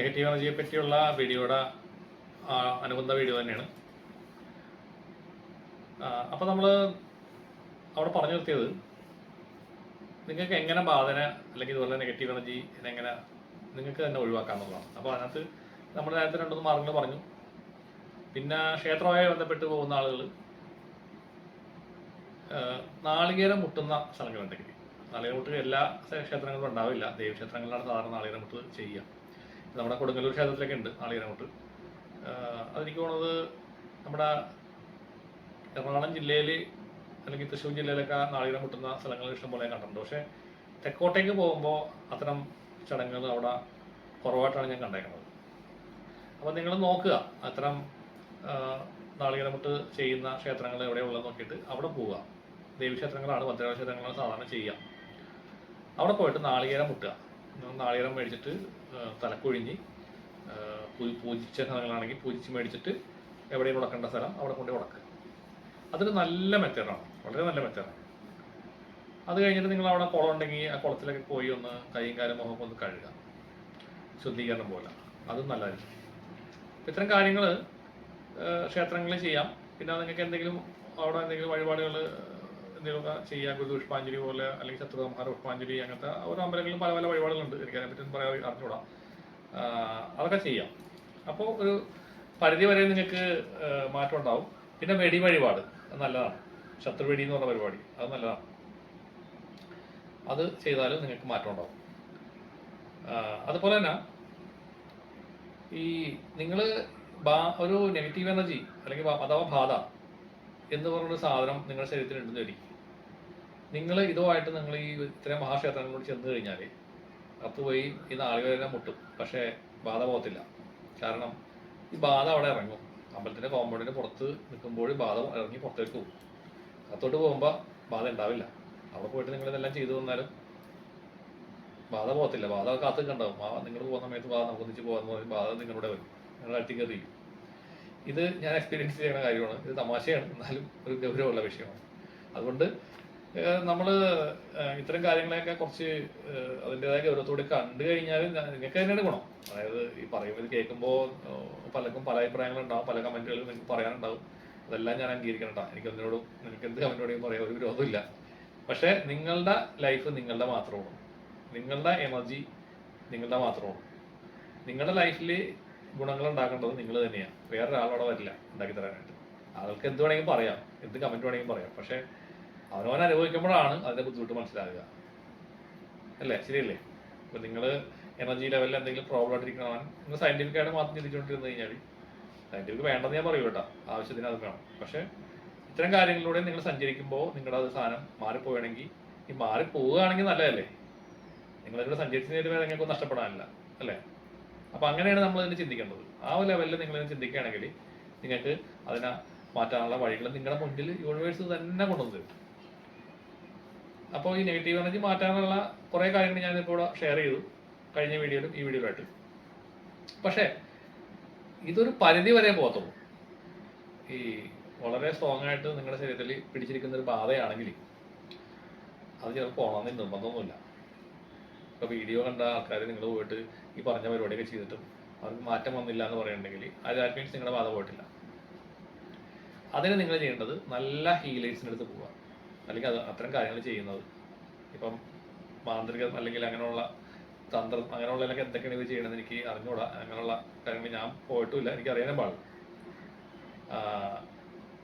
Negative എനർജിയെ പറ്റിയുള്ള വീഡിയോയുടെ അനുബന്ധ വീഡിയോ തന്നെയാണ്. അപ്പോൾ നമ്മൾ അവിടെ പറഞ്ഞു നിർത്തിയത് നിങ്ങൾക്ക് എങ്ങനെ ബാധന അല്ലെങ്കിൽ ഇതുപോലെ നെഗറ്റീവ് എനർജി എങ്ങനെ നിങ്ങൾക്ക് തന്നെ ഒഴിവാക്കാമെന്നുള്ളതാണ് അപ്പോൾ അതിനകത്ത് നമ്മൾ നേരത്തെ രണ്ടൊന്ന് മാർഗങ്ങൾ പറഞ്ഞു. പിന്നെ ക്ഷേത്രവുമായി ബന്ധപ്പെട്ട് പോകുന്ന ആളുകൾ നാളികേരം മുട്ടുന്ന സ്ഥലങ്ങളുണ്ടെങ്കിൽ നാളികേരം മുട്ട് എല്ലാ ക്ഷേത്രങ്ങളിലും ഉണ്ടാവില്ല. ദേവീക്ഷേത്രങ്ങളിലാണ് സാധാരണ നാളികേരം മുട്ട് ചെയ്യുക. നമ്മുടെ കൊടുങ്ങല്ലൂർ ക്ഷേത്രത്തിലൊക്കെ ഉണ്ട് ആഹ് അതെനിക്ക് തോന്നുന്നത് നമ്മുടെ എറണാകുളം ജില്ലയിൽ അല്ലെങ്കിൽ തൃശ്ശൂർ ജില്ലയിലൊക്കെ നാളികേരം മുട്ടുന്ന സ്ഥലങ്ങൾ ഇഷ്ടംപോലെ പോലെ കണ്ടിട്ടുണ്ട്. പക്ഷേ തെക്കോട്ടേക്ക് പോകുമ്പോൾ അത്തരം ചടങ്ങുകൾ അവിടെ കുറവായിട്ടാണ് ഞാൻ കണ്ടേക്കുന്നത്. അപ്പോൾ നിങ്ങൾ നോക്കുക അത്തരം ആഹ് ചെയ്യുന്ന ക്ഷേത്രങ്ങൾ എവിടെയുള്ളത് നോക്കിയിട്ട് അവിടെ പോവുക. ദേവീക്ഷേത്രങ്ങളാണ് ഭദ്രകാളി ക്ഷേത്രങ്ങളാണ് സാധാരണ ചെയ്യുക. അവിടെ പോയിട്ട് നാളികേരം മുട്ടുക. നാളികേരം മേടിച്ചിട്ട് തലക്കൊഴിഞ്ഞ് പൂജിച്ച സ്ഥലങ്ങളാണെങ്കിൽ പൂജിച്ച് മേടിച്ചിട്ട് എവിടെയും ഉടക്കേണ്ട സ്ഥലം അവിടെ കൊണ്ട് ഉടക്കുക അതൊരു നല്ല മെത്തേഡാണ്. വളരെ നല്ല മെത്തേഡാണ്. അത് കഴിഞ്ഞിട്ട് നിങ്ങൾ അവിടെ കുളം ഉണ്ടെങ്കിൽ ആ കുളത്തിലൊക്കെ പോയി ഒന്ന് കൈയും കാലും മുഖമൊക്കെ ഒന്ന് കഴുകുക ശുദ്ധീകരണം പോലെ. അതും നല്ലതായിരിക്കും. ഇത്തരം കാര്യങ്ങൾ ക്ഷേത്രങ്ങളിൽ ചെയ്യാം. പിന്നെ നിങ്ങൾക്ക് എന്തെങ്കിലും അവിടെ എന്തെങ്കിലും വഴിപാടുകൾ എന്തെങ്കിലുമൊക്കെ ചെയ്യാം ഗുരു പുഷ്പാഞ്ജലി പോലെ അല്ലെങ്കിൽ ശത്രുസംഹാര പുഷ്പാഞ്ജലി അങ്ങനത്തെ ഓരോ അമ്പലങ്ങളിലും പല പല വഴിപാടുകളുണ്ട്. എനിക്ക് അതിനെപ്പറ്റി പറയാൻ അറിഞ്ഞൂടാ അതൊക്കെ ചെയ്യാം. അപ്പോൾ ഒരു പരിധി വരെ നിങ്ങൾക്ക് മാറ്റം ഉണ്ടാവും. പിന്നെ വെടി വഴിപാട് അത് നല്ലതാണ്. ശത്രുവെടി എന്ന് പറഞ്ഞ പരിപാടി അത് നല്ലതാണ്. അത് ചെയ്താലും നിങ്ങൾക്ക് മാറ്റം ഉണ്ടാവും. അതുപോലെ തന്നെ ഈ നിങ്ങൾ ഒരു നെഗറ്റീവ് എനർജി അല്ലെങ്കിൽ അഥവാ ബാധ എന്ന് പറഞ്ഞ സാധനം നിങ്ങളുടെ ശരീരത്തിൽ ഉണ്ടെന്ന് വരിക. നിങ്ങൾ ഇതുമായിട്ട് നിങ്ങൾ ഈ ഇത്രയും മഹാക്ഷേത്രങ്ങളോട് ചെന്ന് കഴിഞ്ഞാൽ അത് പോയി ഈ നാളുകളെ മുട്ടും. പക്ഷേ ബാധ പോകത്തില്ല. കാരണം ഈ ബാധ അവിടെ ഇറങ്ങും. അമ്പലത്തിന്റെ കോമ്പൗണ്ടിന് പുറത്ത് നിൽക്കുമ്പോൾ ബാധ ഇറങ്ങി പുറത്തേക്ക് പോകും. അത്തോട്ട് പോകുമ്പോൾ ബാധ ഉണ്ടാവില്ല. അവിടെ പോയിട്ട് നിങ്ങൾ ഇതെല്ലാം ചെയ്തു വന്നാലും ബാധ പോകത്തില്ല. ബാധ കാത്തു കണ്ടാവും. നിങ്ങൾ പോകുന്ന സമയത്ത് ബാധ നമുക്ക് ഒന്നിച്ച് പോകാൻ ബാധ നിങ്ങളുടെ വരും. നിങ്ങളുടെ അടുത്തേക്ക് എറിയും ഇത് ഞാൻ എക്സ്പീരിയൻസ് ചെയ്യുന്ന കാര്യമാണ്. ഇത് തമാശയാണ്. എന്നാലും ഒരു ഗൗരവമുള്ള വിഷയമാണ്. അതുകൊണ്ട് നമ്മൾ ഇത്തരം കാര്യങ്ങളെയൊക്കെ കുറച്ച് അതിന്റെതായ ഗൗരവത്തോടെ കണ്ടു കഴിഞ്ഞാൽ നിങ്ങൾക്ക് തന്നെയാണ് ഗുണം. അതായത് ഈ പറയുമ്പോൾ ഇത് കേൾക്കുമ്പോൾ പലർക്കും പല അഭിപ്രായങ്ങളുണ്ടാവും പല കമന്റുകളും നിങ്ങൾക്ക് പറയാനുണ്ടാവും. അതെല്ലാം ഞാൻ അംഗീകരിക്കണം എനിക്കൊന്നിനോടും എനിക്ക് അതിനോടും എനിക്ക് എന്ത് കമന്റോടെയും പറയാൻ ഒരു വിരോധമില്ല. പക്ഷേ നിങ്ങളുടെ ലൈഫ് നിങ്ങളുടെ മാത്രമാണ്. നിങ്ങളുടെ എനർജി നിങ്ങളുടെ മാത്രമാണ്. നിങ്ങളുടെ ലൈഫിൽ ഗുണങ്ങൾ ഉണ്ടാക്കേണ്ടത് നിങ്ങൾ തന്നെയാണ്. വേറെ വേറൊരാളവിടെ വരില്ല ഉണ്ടാക്കി തരാനായിട്ട്. ആൾക്ക് എന്ത് വേണമെങ്കിലും പറയാം. എന്ത് കമന്റ് വേണമെങ്കിലും പറയാം. പക്ഷെ അവനവൻ അനുഭവിക്കുമ്പോഴാണ് അതിന്റെ ബുദ്ധിമുട്ട് മനസ്സിലാകുക. അല്ലേ? ശരിയല്ലേ? ഇപ്പൊ നിങ്ങൾ എനർജി ലെവലിൽ എന്തെങ്കിലും പ്രോബ്ലം ആയിട്ടിരിക്കണവൻ നിങ്ങൾ സയന്റിഫിക് ആയിട്ട് മാത്രം ചിന്തിച്ചുകൊണ്ടിരുന്നു കഴിഞ്ഞാൽ സയന്റിഫിക് വേണ്ടെന്ന് ഞാൻ പറയൂ കേട്ടോ ആവശ്യത്തിന് അത് വേണം. പക്ഷെ ഇത്തരം കാര്യങ്ങളിലൂടെ നിങ്ങൾ സഞ്ചരിക്കുമ്പോൾ നിങ്ങളുടെ അത് സാധനം മാറിപ്പോവുകയാണെങ്കിൽ ഈ മാറിപ്പോവുകയാണെങ്കിൽ നല്ലതല്ലേ? നിങ്ങളിവിടെ സഞ്ചരിച്ചതിന് നിങ്ങൾക്ക് നഷ്ടപ്പെടാനില്ല. അല്ലേ? അപ്പൊ അങ്ങനെയാണ് നമ്മൾ ഇതിനെ ചിന്തിക്കേണ്ടത്. ആ ഒരു ലെവലിൽ നിങ്ങൾ ഇതിനെ ചിന്തിക്കുകയാണെങ്കിൽ നിങ്ങൾക്ക് അതിനെ മാറ്റാനുള്ള വഴികൾ നിങ്ങളുടെ മുന്നിൽ യൂണിവേഴ്സ് തന്നെ കൊണ്ടുവന്നു തരും. അപ്പോൾ ഈ നെഗറ്റീവ് എനർജി മാറ്റാനുള്ള കുറേ കാര്യങ്ങൾ ഞാനിപ്പോൾ ഇവിടെ ഷെയർ ചെയ്തു. കഴിഞ്ഞ വീഡിയോയിലും ഈ വീഡിയോയിലായിട്ട് പക്ഷേ ഇതൊരു പരിധി വരെ പോകത്തുള്ളൂ. ഈ വളരെ സ്ട്രോങ് ആയിട്ട് നിങ്ങളുടെ ശരീരത്തിൽ പിടിച്ചിരിക്കുന്ന ഒരു ബാധയാണെങ്കിൽ അത് ചിലപ്പോൾ പോകണമെന്ന് നിർബന്ധമൊന്നുമില്ല. ഇപ്പൊ വീഡിയോ കണ്ട ആൾക്കാർ നിങ്ങൾ പോയിട്ട് ഈ പറഞ്ഞ പരിപാടിയൊക്കെ ചെയ്തിട്ടും അവർക്ക് മാറ്റം വന്നില്ല എന്ന് പറയുന്നുണ്ടെങ്കിൽ അത് ദാറ്റ് മീൻസ് നിങ്ങളുടെ ബാധ പോയിട്ടില്ല. അതിന് നിങ്ങൾ ചെയ്യേണ്ടത് നല്ല ഹീലേഴ്സിന്റെ അടുത്ത് പോവുക. അല്ലെങ്കിൽ അത് അത്തരം കാര്യങ്ങൾ ചെയ്യുന്നത്. ഇപ്പം മാന്ത്രിക അല്ലെങ്കിൽ അങ്ങനെയുള്ള തന്ത്രം അങ്ങനെയുള്ളതിലൊക്കെ എന്തൊക്കെയാണ് ഇത് ചെയ്യണമെന്ന് എനിക്ക് അറിഞ്ഞുകൂടാ അങ്ങനെയുള്ള കാര്യങ്ങൾ ഞാൻ പോയിട്ടുമില്ല. എനിക്ക് അറിയാനും പാടില്ല.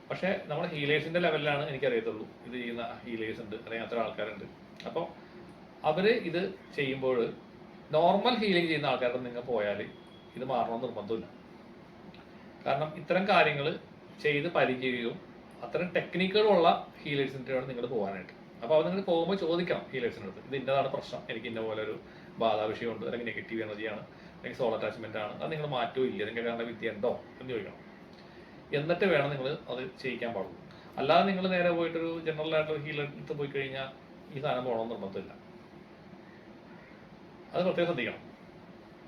പക്ഷേ നമ്മുടെ ഹീലേഴ്സിന്റെ ലെവലിലാണ് എനിക്കറിയത്തുള്ളൂ ഇത് ചെയ്യുന്ന ഹീലേഴ്സ് ഉണ്ട്. അല്ലെങ്കിൽ അത്ര ആൾക്കാരുണ്ട്. അപ്പോൾ അവർ ഇത് ചെയ്യുമ്പോൾ നോർമൽ ഹീലിംഗ് ചെയ്യുന്ന ആൾക്കാരുടെ നിങ്ങൾ പോയാൽ ഇത് മാറണമെന്ന് നിർബന്ധമില്ല. കാരണം ഇത്തരം കാര്യങ്ങൾ ചെയ്ത് പരിചയവും അത്തരം ടെക്നിക്കുകളുള്ള ഹീലേഴ്സിന്റെയാണ് നിങ്ങൾ പോകാനായിട്ട്. അപ്പോൾ അവർ നിങ്ങൾ പോകുമ്പോൾ ചോദിക്കാം ഹീലേഴ്സിനടുത്ത് ഇത് ഇന്നതാണ് പ്രശ്നം എനിക്ക് ഇന്ന പോലെ ഒരു ബാധാ വിഷയമുണ്ട് അല്ലെങ്കിൽ നെഗറ്റീവ് എനർജിയാണ് അല്ലെങ്കിൽ സോൾ അറ്റാച്ച്മെന്റ് ആണ് അത് നിങ്ങൾ മാറ്റവും ഇല്ല നിങ്ങൾക്ക് കാരണം വിദ്യ ഉണ്ടോ എന്ന് ചോദിക്കണം. എന്നിട്ട് വേണം നിങ്ങൾ അത് ചെയ്യിക്കാൻ പാടുള്ളൂ. അല്ലാതെ നിങ്ങൾ നേരെ പോയിട്ടൊരു ജനറൽ ആയിട്ടുള്ള ഹീലർ എടുത്ത് പോയി കഴിഞ്ഞാൽ ഈ സാധനം പോകണമെന്ന് നിർബന്ധമില്ല. അത് പ്രത്യേകം ശ്രദ്ധിക്കണം.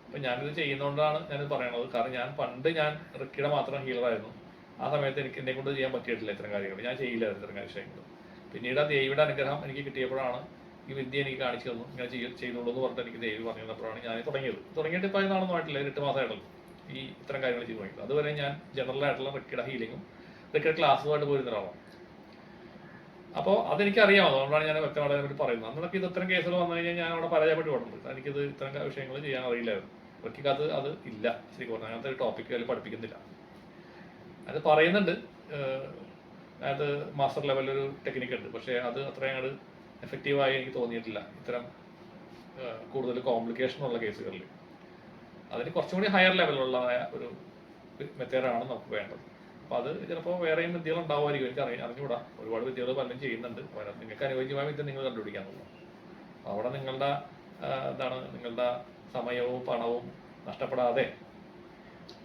അപ്പൊ ഞാനിത് ചെയ്യുന്നതുകൊണ്ടാണ് ഞാനിത് പറയണത്. കാരണം ഞാൻ പണ്ട് ഞാൻ റിക്കിയുടെ മാത്രം ഹീലറായിരുന്നു ആ സമയത്ത് എനിക്ക് എന്നെ കൊണ്ട് ചെയ്യാൻ പറ്റിയിട്ടില്ല ഇത്തരം കാര്യങ്ങൾ ഞാൻ ചെയ്യില്ലായിരുന്നു ഇത്തരം കാര്യങ്ങൾ പിന്നീട് ആ ദേവിയുടെ അനുഗ്രഹം എനിക്ക് കിട്ടിയപ്പോഴാണ് ഈ വിദ്യ എനിക്ക് കാണിച്ചു തന്നു. ഇങ്ങനെ ചെയ്യ ചെയ്തോളൂ എന്ന് പറഞ്ഞിട്ട് എനിക്ക് ദേവി പറഞ്ഞു തന്നപ്പോഴാണ് ഞാൻ തുടങ്ങിയത്. തുടങ്ങിയിട്ട് ഇപ്പോൾ നാളൊന്നും ആയിട്ടില്ല എട്ട് മാസമായിട്ടുള്ളൂ ഈ ഇത്തരം കാര്യങ്ങൾ ചെയ്തു തുടങ്ങിയത്. അതുവരെ ഞാൻ ജനറൽ ആയിട്ടുള്ള റിക്കിയുടെ ഹീലിങ്ങും റിക്കിയുടെ ക്ലാസ്സുമായിട്ട് പോയിരുന്ന ഒരാളാണ്. അപ്പോൾ അതെനിക്കറിയാം. അതുകൊണ്ടാണ് ഞാൻ വ്യക്തമായിട്ട് അതിനെപ്പറ്റി പറയുന്നത്. അന്നൊക്കെ ഇത് ഇത്തരം കേസുകൾ വന്നു കഴിഞ്ഞാൽ ഞാൻ അവിടെ പരാജയപ്പെട്ട് പോകണം എനിക്കിത് ഇത്തരം വിഷയങ്ങൾ ചെയ്യാൻ അറിയില്ലായിരുന്നു. റിക്കത് അത് ഇല്ല. ശരിക്കും പറഞ്ഞാൽ അങ്ങനത്തെ ഒരു ടോപ്പിക് അതിൽ പഠിപ്പിക്കുന്നില്ല. അത് പറയുന്നുണ്ട്. അത് മാസ്റ്റർ ലെവലൊരു ടെക്നിക്ക് ഉണ്ട്. പക്ഷേ അത് അത്രയും അങ്ങോട്ട് എഫക്റ്റീവായി എനിക്ക് തോന്നിയിട്ടില്ല. ഇത്തരം കൂടുതൽ കോംപ്ലിക്കേഷൻ ഉള്ള കേസുകളിൽ. അതിന് കുറച്ചും കൂടി ഹയർ ലെവലുള്ളതായ ഒരു മെത്തേഡാണ് നമുക്ക് വേണ്ടത്. അപ്പോൾ അത് ചിലപ്പോൾ വേറെയും വിദ്യകൾ ഉണ്ടാവുമായിരിക്കും. എനിക്ക് അറിയാം അറിഞ്ഞുകൂടാ. ഒരുപാട് വിദ്യകൾ പലരും ചെയ്യുന്നുണ്ട്. നിങ്ങൾക്ക് അനുയോജ്യമായ വിദ്യ നിങ്ങൾ കണ്ടുപിടിക്കാന്നുള്ളൂ അവിടെ നിങ്ങളുടെ എന്താണ് നിങ്ങളുടെ സമയവും പണവും നഷ്ടപ്പെടാതെ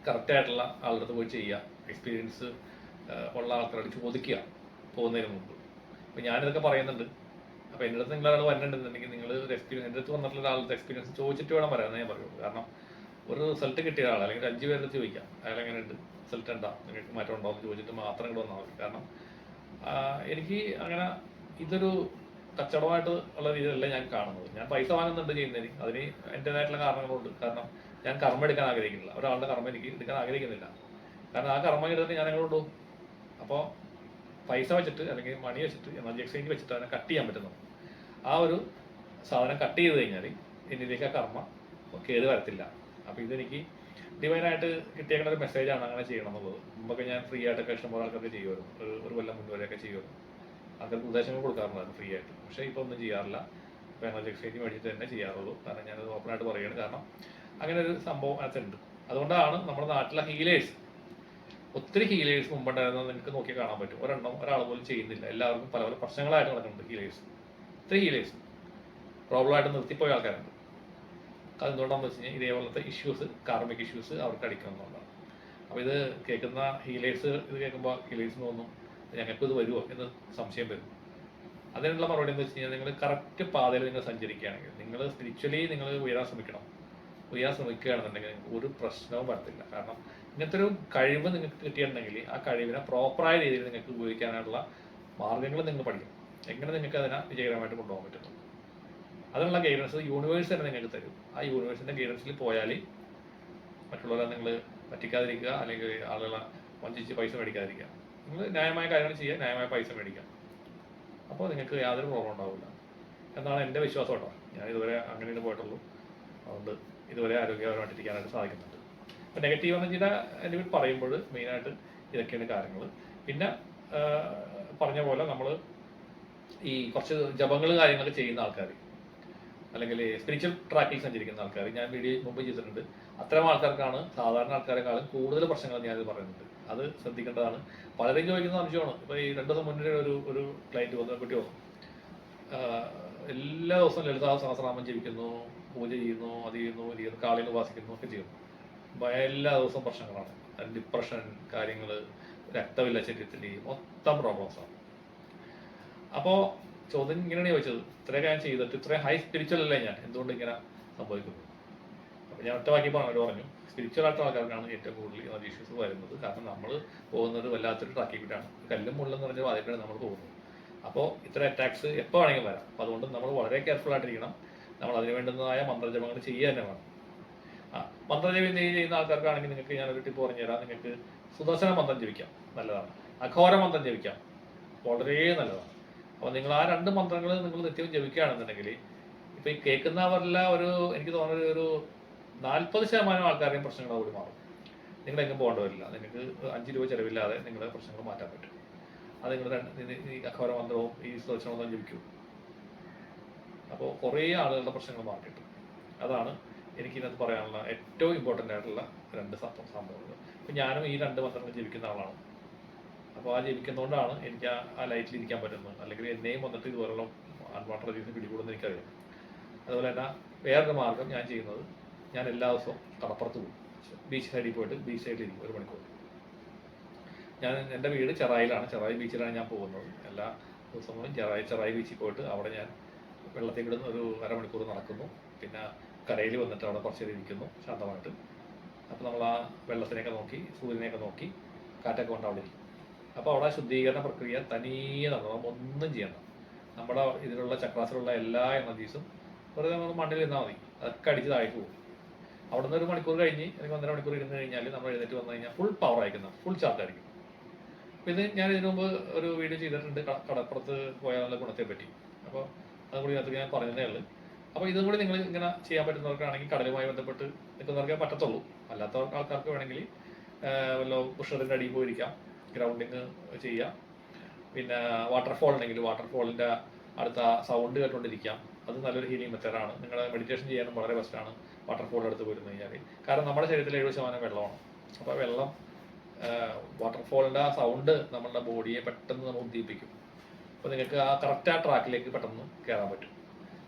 കറക്റ്റായിട്ടുള്ള ആളുടെ പോയി ചെയ്യുക. എക്സ്പീരിയൻസ് ഉള്ള ആൾക്കാരോട് ചോദിക്കുക. പോകുന്നതിന് മുമ്പ്. അപ്പൊ ഞാനിതൊക്കെ പറയുന്നുണ്ട്. അപ്പോൾ എന്റെ അടുത്ത് നിങ്ങളൊരാൾ വരണമെന്നുണ്ടെങ്കിൽ നിങ്ങൾ ഒരു എക്സ്പീരിയൻസ് എന്റെ അടുത്ത് വന്നിട്ടുള്ള ഒരാളുടെ എക്സ്പീരിയൻസ് ചോദിച്ചിട്ട് വേണം പറയാൻ ഞാൻ പറയുള്ളൂ. കാരണം ഒരു റിസൾട്ട് കിട്ടിയ ആൾ അല്ലെങ്കിൽ അഞ്ച് പേരുടെ ചോദിക്കാം. അയാൾ എങ്ങനെയുണ്ട്? റിസൾട്ട് എന്താ നിങ്ങൾക്ക് മാറ്റം ഉണ്ടോ എന്ന് ചോദിച്ചിട്ട് മാത്രം ഇങ്ങോട്ട് വന്നാൽ മതി. കാരണം എനിക്ക് അങ്ങനെ ഇതൊരു കച്ചവടമായിട്ട് ഉള്ള രീതിയിലല്ല ഞാൻ കാണുന്നത്. ഞാൻ പൈസ വാങ്ങുന്നുണ്ട് ചെയ്യുന്നതിന് അതിന് എന്റെതായിട്ടുള്ള കാരണങ്ങളുണ്ട്. കാരണം ഞാൻ കർമ്മം എടുക്കാൻ ആഗ്രഹിക്കുന്നില്ല. ഒരാളുടെ കർമ്മം എനിക്ക് എടുക്കാൻ ആഗ്രഹിക്കുന്നില്ല. കാരണം ആ കർമ്മം എടുത്തിട്ട് ഞാൻ എങ്ങോട്ട് പോകും അപ്പോൾ പൈസ വെച്ചിട്ട് അല്ലെങ്കിൽ മണി വെച്ചിട്ട് എനർജി എക്സ്ചേഞ്ച് വെച്ചിട്ട് അതിനെ കട്ട് ചെയ്യാൻ പറ്റുന്നു ആ ഒരു സാധനം കട്ട് ചെയ്ത് കഴിഞ്ഞാൽ എന്നിലേക്ക് ആ കർമ്മ കേട് വരത്തില്ല. അപ്പോൾ ഇതെനിക്ക് ഡിവൈനായിട്ട് കിട്ടിയേക്കുന്ന ഒരു മെസ്സേജാണ് അങ്ങനെ ചെയ്യണം എന്നുള്ളത് മുമ്പൊക്കെ ഞാൻ ഫ്രീ ആയിട്ടൊക്കെ ഇഷ്ടംപോലെ ആൾക്കാർക്ക് ചെയ്യുമായിരുന്നു. ഒരു ഒരു കൊല്ലം വരെയൊക്കെ ചെയ്യുമായിരുന്നു. ആൾക്കാർക്ക് ഉപദേശങ്ങൾ കൊടുക്കാറുണ്ടായിരുന്നു ഫ്രീ ആയിട്ട് പക്ഷേ ഇപ്പോൾ ഒന്നും ചെയ്യാറില്ല. ഇപ്പോൾ എനർജി എക്സ്ചേഞ്ച് മേടിച്ചിട്ട് തന്നെ ചെയ്യാറുള്ളൂ. കാരണം ഞാനത് ഓപ്പണായിട്ട് പറയുകയാണ്. കാരണം അങ്ങനെ ഒരു സംഭവം അതിനകത്തുണ്ട് അതുകൊണ്ടാണ് നമ്മുടെ നാട്ടിലെ ഹീലേഴ്സ് ഒത്തിരി ഹീലേഴ്സ് മുമ്പുണ്ടായിരുന്നത് നിങ്ങൾക്ക് നോക്കി കാണാൻ പറ്റും. ഒരെണ്ണം ഒരാൾ പോലും ചെയ്യുന്നില്ല. എല്ലാവർക്കും പല പല പ്രശ്നങ്ങളായിട്ട് നടക്കുന്നുണ്ട് ഹീലേഴ്സ് ഒത്തിരി ഹീലേഴ്സ് പ്രോബ്ലമായിട്ട് നിർത്തിപ്പോയ ആൾക്കാരുണ്ട്. അതെന്തുകൊണ്ടാണെന്ന് വെച്ച് കഴിഞ്ഞാൽ ഇതേപോലത്തെ ഇഷ്യൂസ് കാർമിക് ഇഷ്യൂസ് അവർക്ക് അടിക്കണമെന്നുള്ളതാണ്. അപ്പോൾ ഇത് കേൾക്കുന്ന ഹീലേഴ്സ് ഇത് കേൾക്കുമ്പോൾ ഹീലേഴ്സ് തോന്നും ഞങ്ങൾക്കിത് വരുമോ? എന്ന് സംശയം വരും. അതിനുള്ള മറുപടി എന്ന് വെച്ച് കഴിഞ്ഞാൽ നിങ്ങൾ കറക്റ്റ് പാതയിൽ നിങ്ങൾ സഞ്ചരിക്കുകയാണെങ്കിൽ നിങ്ങൾ സ്പിരിച്വലി നിങ്ങൾ ഉയരാൻ ശ്രമിക്കണം. ഉയരാൻ ശ്രമിക്കുകയാണെന്നുണ്ടെങ്കിൽ നിങ്ങൾക്ക് ഒരു പ്രശ്നവും വരത്തില്ല. കാരണം ഇങ്ങനത്തെ ഒരു കഴിവ് നിങ്ങൾക്ക് കിട്ടിയിട്ടുണ്ടെങ്കിൽ ആ കഴിവിനെ പ്രോപ്പറായ രീതിയിൽ നിങ്ങൾക്ക് ഉപയോഗിക്കാനുള്ള മാർഗങ്ങൾ നിങ്ങൾ പഠിക്കണം. എങ്ങനെ നിങ്ങൾക്ക് അതിനെ വിജയകരമായിട്ട് കൊണ്ടുപോകാൻ പറ്റുന്നു? അതിനുള്ള ഗൈഡൻസ് യൂണിവേഴ്സ് തന്നെ നിങ്ങൾക്ക് തരും. ആ യൂണിവേഴ്സിന്റെ ഗൈഡൻസിൽ പോയാൽ മറ്റുള്ളവരെ നിങ്ങൾ പറ്റിക്കാതിരിക്കുക അല്ലെങ്കിൽ ആളുകളെ വഞ്ചിച്ച് പൈസ മേടിക്കാതിരിക്കുക. നിങ്ങൾ ന്യായമായ കാര്യങ്ങൾ ചെയ്യുക ന്യായമായ പൈസ മേടിക്കാം അപ്പോൾ നിങ്ങൾക്ക് യാതൊരു പ്രോബ്ലം ഉണ്ടാവില്ല. എന്നാണ് എന്റെ വിശ്വാസം കേട്ടോ. ഞാൻ ഇതുവരെ അങ്ങനെയാണ് പോയിട്ടുള്ളൂ. അതുകൊണ്ട് ഇതുവരെ ആരോഗ്യപരമായിട്ടിരിക്കാനായിട്ട് സാധിക്കുന്നുണ്ട്. അപ്പോൾ നെഗറ്റീവ് എനർജിയുടെ എന്റെ വീട്ടിൽ പറയുമ്പോൾ മെയിനായിട്ട് ഇതൊക്കെയാണ് കാര്യങ്ങൾ പിന്നെ പറഞ്ഞ പോലെ നമ്മൾ ഈ കുറച്ച് ജപങ്ങൾ കാര്യങ്ങളൊക്കെ ചെയ്യുന്ന ആൾക്കാർ അല്ലെങ്കിൽ സ്പിരിച്വൽ ട്രാക്കിൽ സഞ്ചരിക്കുന്ന ആൾക്കാർ. ഞാൻ വീഡിയോ മുമ്പ് ചെയ്തിട്ടുണ്ട്. അത്തരം ആൾക്കാർക്കാണ് സാധാരണ ആൾക്കാരെക്കാളും കൂടുതൽ പ്രശ്നങ്ങൾ ഞാനിത് പറയുന്നുണ്ട് അത് ശ്രദ്ധിക്കേണ്ടതാണ്. പലരും ചോദിക്കുന്ന സംശയമാണ്. ഇപ്പോൾ ഈ രണ്ട് ദിവസം മുന്നേ ഒരു ഒരു ക്ലയന്റ് വന്നു കുട്ടി വന്നു. എല്ലാ ദിവസവും ലളിതാ സഹസ്രാമം ജപിക്കുന്നു പൂജ ചെയ്യുന്നു അത് ചെയ്യുന്നു ചെയ്യുന്നു കാളിയിൽ ഉപാസിക്കുന്നു ഒക്കെ ചെയ്യുന്നു. എല്ലാ ദിവസവും പ്രശ്നങ്ങളാണ്. ഡിപ്രഷൻ കാര്യങ്ങൾ രക്തമില്ല ശരീരത്തിൽ മൊത്തം പ്രോബ്ലംസാണ് അപ്പോൾ ചോദ്യം ഇങ്ങനെയാണ് ചോദിച്ചത്. ഇത്രയും കാര്യം ചെയ്തിട്ട് ഇത്രയും ഹൈ സ്പിരിച്വൽ അല്ലേ ഞാൻ? എന്തുകൊണ്ട് ഇങ്ങനെ സംഭവിക്കുന്നു? അപ്പൊ ഞാൻ ഒറ്റ വാക്കി പറഞ്ഞു പറഞ്ഞു. സ്പിരിച്വൽ ആയിട്ടുള്ള ആൾക്കാർക്കാണ് ഏറ്റവും കൂടുതൽ എനർജി ഇഷ്യൂസ് വരുന്നത്. കാരണം നമ്മൾ പോകുന്നത് വല്ലാത്തൊരു ട്രാക്കിൽ കൂട്ടാണ് കല്ലും മുള്ളും നിറഞ്ഞ വാതിലാണ് നമ്മൾ പോകുന്നത്. അപ്പോൾ ഇത്ര അറ്റാക്സ് എപ്പോൾ വേണമെങ്കിലും വരാം. അപ്പോൾ അതുകൊണ്ട് നമ്മൾ വളരെ കെയർഫുൾ ആയിട്ടിരിക്കണം. നമ്മൾ അതിന് വേണ്ടുന്നതായ മന്ത്രജപങ്ങൾ ചെയ്യുക തന്നെ വേണം. ആ മന്ത്രജപം ചെയ്യുന്ന ആൾക്കാർക്കാണെങ്കിൽ നിങ്ങൾക്ക് ഞാനൊരു ടിപ്പ് പറഞ്ഞുതരാം. നിങ്ങൾക്ക് സുദർശന മന്ത്രം ജപിക്കാം. നല്ലതാണ്. അഘോര മന്ത്രം ജപിക്കാം. വളരെ നല്ലതാണ്. അപ്പോൾ നിങ്ങൾ ആ രണ്ട് മന്ത്രങ്ങൾ നിങ്ങൾ നിത്യവും ജപിക്കുകയാണെന്നുണ്ടെങ്കിൽ ഇപ്പൊ ഈ കേൾക്കുന്നവരെല്ലാം ഒരു എനിക്ക് തോന്നുന്നത് ഒരു നാൽപ്പത് ശതമാനം ആൾക്കാരുടെയും പ്രശ്നങ്ങൾ കൂടി മാറും. നിങ്ങൾ എങ്ങും പോകേണ്ടി വരില്ല. നിങ്ങൾക്ക് അഞ്ച് രൂപ ചെലവില്ലാതെ നിങ്ങളുടെ പ്രശ്നങ്ങൾ മാറ്റാൻ പറ്റും. അത് നിങ്ങൾ ഈ അഖോര മന്ത്രവും ഈ സ്വച്ഛമന്ത്രവും ജപിക്കൂ. അപ്പോൾ കുറേ ആളുകളുടെ പ്രശ്നങ്ങൾ മാറിയിട്ട് അതാണ് എനിക്ക് ഇതിനകത്ത് പറയാനുള്ള ഏറ്റവും ഇമ്പോർട്ടന്റ് ആയിട്ടുള്ള രണ്ട് സംഭവം സംഭവങ്ങൾ ഇപ്പം ഞാനും ഈ രണ്ട് മന്ത്രങ്ങൾ ജപിക്കുന്ന ആളാണ്. അപ്പോൾ ആ ജപിക്കുന്നതുകൊണ്ടാണ് എനിക്ക് ആ ലൈറ്റിൽ ഇരിക്കാൻ പറ്റുന്നത്. അല്ലെങ്കിൽ എന്നെയും വന്നിട്ട് ഇതുപോലുള്ള അൺവാട്ടർ ജീവിതം പിടികൂടുന്ന എനിക്കറിയാം. അതുപോലെ തന്നെ വേറൊരു മാർഗം ഞാൻ ചെയ്യുന്നത് ഞാൻ എല്ലാ ദിവസവും കടപ്പുറത്ത് പോകും. ബീച്ച് സൈഡിൽ പോയിട്ട് ബീച്ച് സൈഡിൽ ഇരിക്കും ഒരു മണിക്കൂർ. ഞാൻ എന്റെ വീട് ചെറായിലാണ്. ചെറായി ബീച്ചിലാണ് ഞാൻ പോകുന്നത്. എല്ലാ ദിവസങ്ങളും ചെറായി ചെറായി ബീച്ചിൽ പോയിട്ട് അവിടെ ഞാൻ വെള്ളത്തിൽ കിടന്ന് ഒരു അരമണിക്കൂർ നടക്കുന്നു. പിന്നെ കരയിൽ വന്നിട്ട് അവിടെ കുറച്ച് നേരം ഇരിക്കുന്നു ശാന്തമായിട്ട്. അപ്പോൾ നമ്മൾ ആ വെള്ളത്തിനെയൊക്കെ നോക്കി സൂര്യനെയൊക്കെ നോക്കി കാറ്റൊക്കെ കൊണ്ട് അവിടെ ഇരിക്കും. അപ്പോൾ അവിടെ ശുദ്ധീകരണ പ്രക്രിയ തനിയെ നടന്നു ഒന്നും ചെയ്യണം നമ്മുടെ ഇതിലുള്ള ചക്രാസിലുള്ള എല്ലാ എനർജീസും വെറുതെ നമ്മൾ മണ്ണിൽ ഇരുന്നാൽ മതി. അതൊക്കെ അടിച്ച് താഴേക്ക് പോകും. അവിടെ നിന്ന് ഒരു മണിക്കൂർ കഴിഞ്ഞ് അല്ലെങ്കിൽ ഒന്നര മണിക്കൂർ ഇരുന്ന് കഴിഞ്ഞാൽ നമ്മൾ എഴുന്നേറ്റ് വന്നു കഴിഞ്ഞാൽ ഫുൾ പവർ ആയിരിക്കുന്ന ഫുൾ ചാർജ് ആയിരിക്കും. ഇത് ഞാൻ ഇതിനു മുമ്പ് ഒരു വീഡിയോ ചെയ്തിട്ടുണ്ട്. കടപ്പുറത്ത് പോയാലുള്ള ഗുണത്തെ പറ്റി. അപ്പോൾ അതും കൂടി അതിനകത്ത് ഞാൻ പറഞ്ഞതേ ഉള്ളൂ. അപ്പോൾ ഇതും കൂടി നിങ്ങൾ ഇങ്ങനെ ചെയ്യാൻ പറ്റുന്നവർക്കാണെങ്കിൽ കടലുമായി ബന്ധപ്പെട്ട് നിൽക്കുന്നവർക്കേ പറ്റത്തുള്ളൂ. അല്ലാത്ത ആൾക്കാർക്ക് വേണമെങ്കിൽ വല്ല പുഷറിന്റെ അടിയിൽ പോയിരിക്കാം. ഗ്രൗണ്ടിങ് ചെയ്യാം. പിന്നെ വാട്ടർഫോൾ ഉണ്ടെങ്കിൽ വാട്ടർഫോളിന്റെ അടുത്ത സൗണ്ട് കേട്ടുകൊണ്ടിരിക്കാം. അത് നല്ലൊരു ഹീലിംഗ് മെത്തേഡാണ് നിങ്ങൾ മെഡിറ്റേഷൻ ചെയ്യാനും വളരെ ബെസ്റ്റാണ് വാട്ടർഫോളിന്റെ അടുത്ത് പോയിരുന്നു കഴിഞ്ഞാൽ കാരണം നമ്മുടെ ശരീരത്തിൽ എഴുപത് ശതമാനം വെള്ളമാണ്. അപ്പോൾ വെള്ളം വാട്ടർഫോളിന്റെ ആ സൗണ്ട് നമ്മളുടെ ബോഡിയെ പെട്ടെന്ന് നമ്മൾ ഉദ്ദീപിക്കും. അപ്പോൾ നിങ്ങൾക്ക് ആ കറക്റ്റ് ആ ട്രാക്കിലേക്ക് പെട്ടെന്ന് കയറാൻ പറ്റും.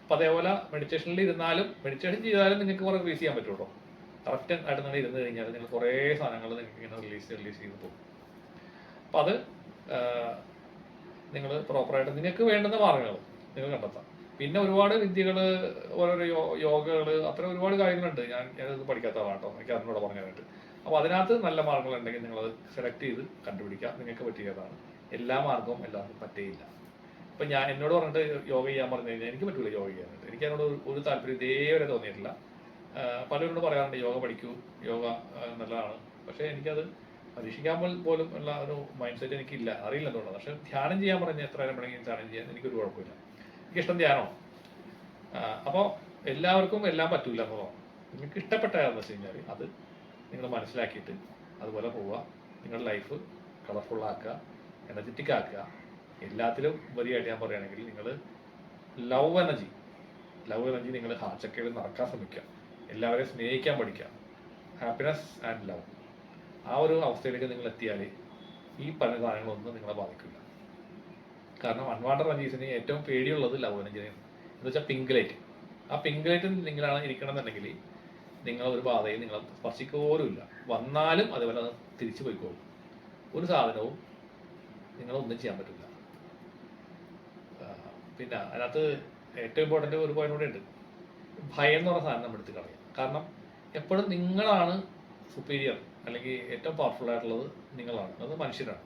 അപ്പോൾ അതേപോലെ മെഡിറ്റേഷനിൽ ഇരുന്നാലും മെഡിറ്റേഷൻ ചെയ്താലും നിങ്ങൾക്ക് കുറേ റിലീസ് ചെയ്യാൻ പറ്റുള്ളൂ കറക്റ്റ് ആയിട്ട് നിങ്ങൾ ഇരുന്ന് കഴിഞ്ഞാൽ നിങ്ങൾ കുറേ സാധനങ്ങൾ നിങ്ങൾക്ക് ഇങ്ങനെ റിലീസ് റിലീസ് ചെയ്ത് പോകും. അപ്പോൾ അത് നിങ്ങൾ പ്രോപ്പറായിട്ട് നിങ്ങൾക്ക് വേണ്ടുന്ന മാർഗങ്ങൾ നിങ്ങൾ കണ്ടെത്താം. പിന്നെ ഒരുപാട് വിദ്യകൾ ഓരോരോ യോഗകൾ അത്ര ഒരുപാട് കാര്യങ്ങളുണ്ട്. ഞാൻ ഞാനത് പഠിക്കാത്ത ആളാണ് കേട്ടോ. എനിക്ക് അതിനോട് പറഞ്ഞായിട്ട് അപ്പോൾ അതിനകത്ത് നല്ല മാർഗങ്ങൾ ഉണ്ടെങ്കിൽ നിങ്ങളത് സെലക്ട് ചെയ്ത് കണ്ടുപിടിക്കുക. നിങ്ങൾക്ക് പറ്റിയതാണ്. എല്ലാ മാർഗവും എല്ലാവർക്കും പറ്റേയില്ല. ഇപ്പം ഞാൻ എന്നോട് പറഞ്ഞിട്ട് യോഗ ചെയ്യാൻ പറഞ്ഞു കഴിഞ്ഞാൽ എനിക്ക് പറ്റില്ല യോഗ ചെയ്യാനായിട്ട്. എനിക്ക് അതിനോട് ഒരു- താല്പര്യം ഇതേവരെ തോന്നിയിട്ടില്ല. പലരോട് പറയാറുണ്ട് യോഗ പഠിക്കൂ. യോഗ നല്ലതാണ്. പക്ഷേ എനിക്കത് പരീക്ഷിക്കാൻ പോലും ഉള്ള ഒരു മൈൻഡ് സെറ്റ് എനിക്കില്ല. അറിയില്ല എന്നുള്ളത് പക്ഷെ ധ്യാനം ചെയ്യാൻ പറഞ്ഞ എത്ര നേരം വേണമെങ്കിലും ധ്യാനം ചെയ്യാൻ എനിക്കൊരു കുഴപ്പമില്ല. എനിക്കിഷ്ടം ധ്യാനമാണ്. അപ്പോൾ എല്ലാവർക്കും എല്ലാം പറ്റൂല എന്നുള്ളതാണ് നിങ്ങൾക്ക് ഇഷ്ടപ്പെട്ട എന്ന് വെച്ച് കഴിഞ്ഞാൽ അത് നിങ്ങൾ മനസ്സിലാക്കിയിട്ട് അതുപോലെ പോവുക. നിങ്ങളുടെ ലൈഫ് കളർഫുൾ ആക്കുക എനർജറ്റിക് ആക്കുക. എല്ലാത്തിലും ഉപരിയായിട്ട് ഞാൻ പറയുകയാണെങ്കിൽ നിങ്ങൾ ലവ് എനർജി ലവ് എനർജി നിങ്ങൾ ഹാർട്ട് ചക്കയിൽ നടക്കാൻ ശ്രമിക്കുക. എല്ലാവരെയും സ്നേഹിക്കാൻ പഠിക്കുക. ഹാപ്പിനെസ് ആൻഡ് ലവ് ആ ഒരു അവസ്ഥയിലേക്ക് നിങ്ങൾ എത്തിയാൽ ഈ പറഞ്ഞ സാധനങ്ങളൊന്നും നിങ്ങളെ ബാധിക്കില്ല. കാരണം അൺവാണ്ടർ എനർജീസിന് ഏറ്റവും പേടിയുള്ളത് ലവ് എനർജിയാണ് എന്ന് വെച്ചാൽ പിങ്ക് ലൈറ്റ് ആ പിങ്ക് ലൈറ്റിൽ നിങ്ങളാണ് ഇരിക്കണമെന്നുണ്ടെങ്കിൽ നിങ്ങൾ ഒരു ബാധയിൽ നിങ്ങൾ സ്പർശിക്കോലുമില്ല വന്നാലും അതുപോലെ അത് തിരിച്ചു പോയിക്കോളും. ഒരു സാധനവും നിങ്ങളൊന്നും ചെയ്യാൻ പറ്റില്ല. പിന്നെ അതിനകത്ത് ഏറ്റവും ഇമ്പോർട്ടന്റ് ഒരു പോയിന്റ് കൂടെ ഉണ്ട്. ഭയം എന്ന് പറഞ്ഞ സാധനം നമ്മൾ എടുത്ത് കളയാം. കാരണം എപ്പോഴും നിങ്ങളാണ് സുപ്പീരിയർ അല്ലെങ്കിൽ ഏറ്റവും പവർഫുൾ ആയിട്ടുള്ളത് നിങ്ങളാണ്. അത് മനുഷ്യരാണ്.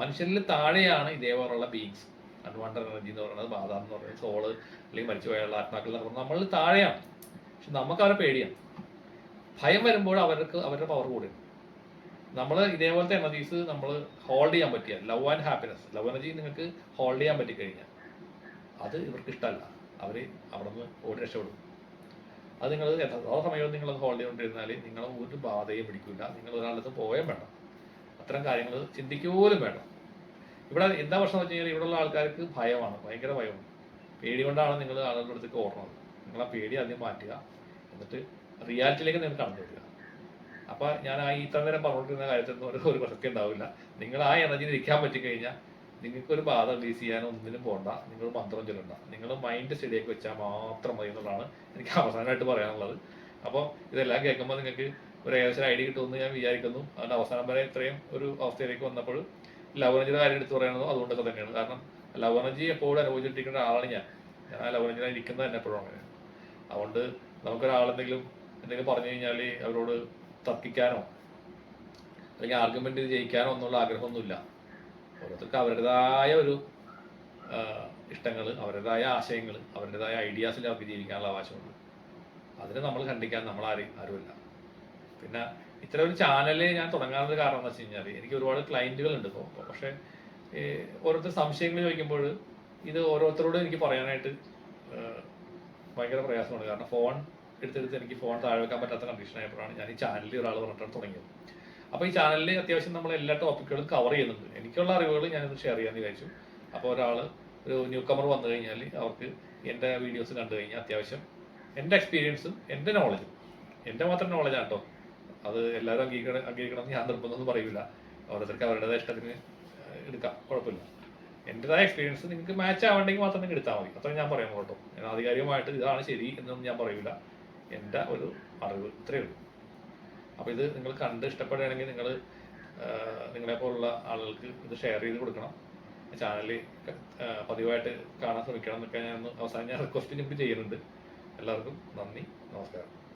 മനുഷ്യരിൽ താഴെയാണ് ഇതേപോലുള്ള ബീങ്സ് അൺവാണ്ടർ എനർജി എന്ന് പറയുന്നത് ബാധ എന്ന് പറയുന്നത് സോൾ അല്ലെങ്കിൽ മരിച്ചുപോയുള്ള ആത്മാക്കൾ എന്ന് പറയുന്നത് നമ്മളിൽ താഴെയാണ്. പക്ഷെ നമുക്ക് അവരെ പേടിയാണ്. ഭയം വരുമ്പോൾ അവർക്ക് അവരുടെ പവർ കൂടും. നമ്മൾ ഇതേപോലത്തെ എനർജീസ് നമ്മൾ ഹോൾഡ് ചെയ്യാൻ പറ്റിയ love and happiness love energy നിങ്ങൾക്ക് ഹോൾഡ് ചെയ്യാൻ പറ്റിക്കഴിഞ്ഞാൽ അത് ഇവർക്ക് ഇഷ്ടമല്ല. അവർ അവിടെ നിന്ന് ഓടി രക്ഷപ്പെടും. അത് നിങ്ങൾ ആ സമയം നിങ്ങൾ ഹോൾഡ് ചെയ്തുകൊണ്ടിരുന്നാൽ നിങ്ങൾ ഒരു ബാധയും പിടിക്കില്ല നിങ്ങൾ ഒരാളത്ത് പോവുകയും വേണം അത്തരം കാര്യങ്ങൾ ചിന്തിക്കുപോലും വേണം ഇവിടെ എന്താ പ്രശ്നം വെച്ച് കഴിഞ്ഞാൽ ഇവിടെയുള്ള ആൾക്കാർക്ക് ഭയമാണ്. ഭയങ്കര ഭയമാണ് പേടി കൊണ്ടാണ് നിങ്ങൾ ആളുകളുടെ അടുത്തേക്ക് ഓടണത് നിങ്ങൾ ആ പേടി ആദ്യം മാറ്റുക. എന്നിട്ട് റിയാലിറ്റിയിലേക്ക് നിങ്ങൾ കടന്നു വരിക. അപ്പൊ ഞാൻ ആ ഇത്ര നേരം പറഞ്ഞുകൊണ്ടിരുന്ന കാര്യത്തിൽ ഒരു ഒരു പ്രസക്തി ഉണ്ടാവില്ല. നിങ്ങൾ ആ എനർജിയിൽ ഇരിക്കാൻ പറ്റിക്കഴിഞ്ഞാൽ നിങ്ങൾക്ക് ഒരു ബാധ റിലീസ് ചെയ്യാനോ ഒന്നിനും പോകണ്ട നിങ്ങൾ മന്ത്രം ചൊല്ലണ്ട. നിങ്ങൾ മൈൻഡ് സ്റ്റഡിയൊക്കെ വെച്ചാൽ മാത്രം മതി എന്നുള്ളതാണ് എനിക്ക് അവസാനമായിട്ട് പറയാനുള്ളത്. അപ്പോൾ ഇതെല്ലാം കേൾക്കുമ്പോൾ നിങ്ങൾക്ക് ഒരു ഏകദേശം ഐഡിയ കിട്ടുമെന്ന് ഞാൻ വിചാരിക്കുന്നു. അതിന്റെ അവസാനം വരെ ഇത്രയും ഒരു അവസ്ഥയിലേക്ക് വന്നപ്പോൾ ലവ് എനർജിയുടെ കാര്യം എടുത്ത് പറയുന്നത് അതുകൊണ്ടൊക്കെ തന്നെയാണ്. കാരണം എനർജി എപ്പോഴും അനുഭവിച്ചിട്ടിരിക്കുന്ന ഒരാളാണ് ഞാൻ. ഞാൻ ആ ലവ് എനർജി ഇരിക്കുന്നത് തന്നെ എപ്പോഴും അങ്ങനെ അതുകൊണ്ട് നമുക്കൊരാളെന്തെങ്കിലും എന്തെങ്കിലും പറഞ്ഞു കഴിഞ്ഞാൽ അവരോട് തർക്കിക്കാനോ അല്ലെങ്കിൽ ആർഗ്യുമെന്റ് ജയിക്കാനോ എന്നുള്ള ആഗ്രഹമൊന്നുമില്ല. ഓരോരുത്തർക്ക് അവരുടേതായ ഒരു ഇഷ്ടങ്ങൾ അവരുടേതായ ആശയങ്ങൾ അവരുടേതായ ഐഡിയാസിൽ അവർക്ക് ജീവിക്കാനുള്ള അവകാശമുണ്ട്. അതിന് നമ്മൾ ഖണ്ഡിക്കാൻ നമ്മൾ ആരും ആരുമില്ല. പിന്നെ ഇത്ര ഒരു ചാനൽ ഞാൻ തുടങ്ങാനുള്ള കാരണം എന്ന് വെച്ച് കഴിഞ്ഞാൽ എനിക്ക് ഒരുപാട് ക്ലയന്റുകൾ ഉണ്ട് ഇപ്പോൾ പക്ഷേ ഓരോരുത്തർ സംശയങ്ങൾ ചോദിക്കുമ്പോൾ ഇത് ഓരോരുത്തരോടും എനിക്ക് പറയാനായിട്ട് ഭയങ്കര പ്രയാസമാണ് കാരണം ഫോൺ എടുത്തെടുത്ത് എനിക്ക് ഫോൺ താഴെ വെക്കാൻ പറ്റാത്ത കണ്ടീഷൻ ആയപ്പോഴാണ് ഞാൻ ഈ ചാനലിൽ ഒരാൾ പറഞ്ഞിട്ടാണ് തുടങ്ങിയത്. അപ്പോൾ ഈ ചാനലിൽ അത്യാവശ്യം നമ്മൾ എല്ലാ ടോപ്പിക്കുകളും കവർ ചെയ്യുന്നുണ്ട്. എനിക്കുള്ള അറിവുകൾ ഞാനത് ഷെയർ ചെയ്യാമെന്ന് വിചാരിച്ചു. അപ്പോൾ ഒരാൾ ഒരു ന്യൂ കമർ വന്നു കഴിഞ്ഞാൽ അവർക്ക് എന്റെ വീഡിയോസ് കണ്ടു കഴിഞ്ഞാൽ അത്യാവശ്യം എന്റെ എക്സ്പീരിയൻസും എന്റെ നോളജും എന്റെ മാത്രം നോളജാണ് കേട്ടോ അത് എല്ലാവരും അംഗീകരിക്കണം അംഗീകരിക്കണം ഞാൻ നിർബന്ധമൊന്നും പറയൂല. ഓരോരുത്തർക്ക് അവരുടേതായ ഇഷ്ടത്തിന് എടുക്കാം. കുഴപ്പമില്ല. എന്റെതായ എക്സ്പീരിയൻസ് നിങ്ങൾക്ക് മാച്ച് ആവണ്ടെങ്കിൽ മാത്രം നിങ്ങൾ എടുത്താൽ മതി. അത്ര ഞാൻ പറയാൻ കേട്ടോ ഞാൻ ആധികാരികമായിട്ട് ഇതാണ് ശരി എന്നൊന്നും ഞാൻ പറയൂല. എന്റെ ഒരു അറിവ് ഇത്രയേ ഉള്ളൂ. അപ്പോൾ ഇത് നിങ്ങൾ കണ്ട് ഇഷ്ടപ്പെടുകയാണെങ്കിൽ നിങ്ങൾ നിങ്ങളെപ്പോലുള്ള ആളുകൾക്ക് ഇത് ഷെയർ ചെയ്ത് കൊടുക്കണം. ചാനൽ പതിവായിട്ട് കാണാൻ ശ്രമിക്കണം എന്നൊക്കെ ഞാൻ അവസാനം ഞാൻ റിക്വസ്റ്റ് ഞാൻ ചെയ്യുന്നുണ്ട്. എല്ലാവർക്കും നന്ദി നമസ്കാരം.